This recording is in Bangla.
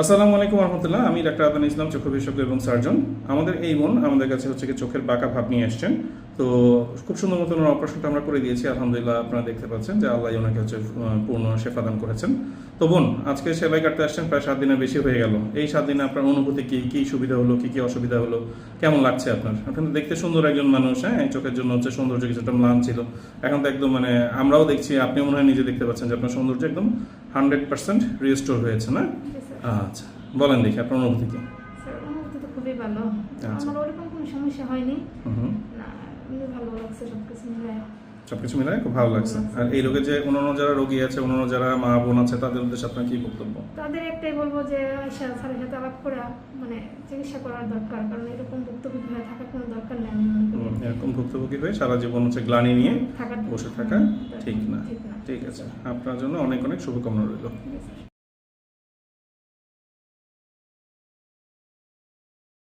আসসালামু আলাইকুম রহমতুল্লাহ, আমি ডাক্তার আদান ইসলাম চক্ষু বিশেষজ্ঞ এবং সার্জন। আমাদের এই বোন আমাদের কাছে হচ্ছে কি চোখের বাঁকা ভাব নিয়ে এসছেন। তো খুব সুন্দর মতন ওনার অপারেশনটা আমরা করে দিয়েছি, আলহামদুলিল্লাহ আপনারা দেখতে পাচ্ছেন যে আল্লাহ ওনাকে হচ্ছে পূর্ণ শেফা দান করেছেন। তো বোন, আজকে সেলাই কাটতে আসছেন, প্রায় সাত দিনের বেশি হয়ে গেল। এই সাত দিনে আপনার অনুভূতি কি? কি সুবিধা হলো? কি কি অসুবিধা হলো? কেমন লাগছে আপনার? এখন দেখতে সুন্দর একজন মানুষ হ্যাঁ? চোখের জন্য হচ্ছে সৌন্দর্য কিছুটা ম্লান ছিল। এখন তো একদম মানে আমরাও দেখছি, আপনিও মনে হয় নিজে দেখতে পাচ্ছেন যে আপনার সৌন্দর্য একদম হান্ড্রেড পার্সেন্ট রিস্টোর হয়েছে, না? আচ্ছা বলেন দেখি আপনার অনুভূতি কি? অনুভূতি তো খুবই ভালো। আচ্ছা। আমার ওরকম কোনো সমস্যা হয়নি। হুম হুম। না ভালো লাগছে সব কিছু মিলে সবকিছু মিলে খুব ভালো লাগছে। আর এই রোগে যে অন্যান্য যারা রোগী আছে অন্যান্য যারা মা বোন আছে তাদের উদ্দেশ্যে আপনার কি বক্তব্য? তাদের একটাই বলব যে স্যারের সাথে আলাপ করে মানে চিকিৎসা করার দরকার। কারণ এরকম ভুক্তভোগী হয়ে থাকার কোনো দরকার নেই আমি করি। হুম, এরকম ভুক্তভোগী সারা জীবন হচ্ছে গ্লানি নিয়ে বসে থাকা ঠিক না। ঠিক আছে। আপনার জন্য অনেক অনেক শুভকামনা রইল।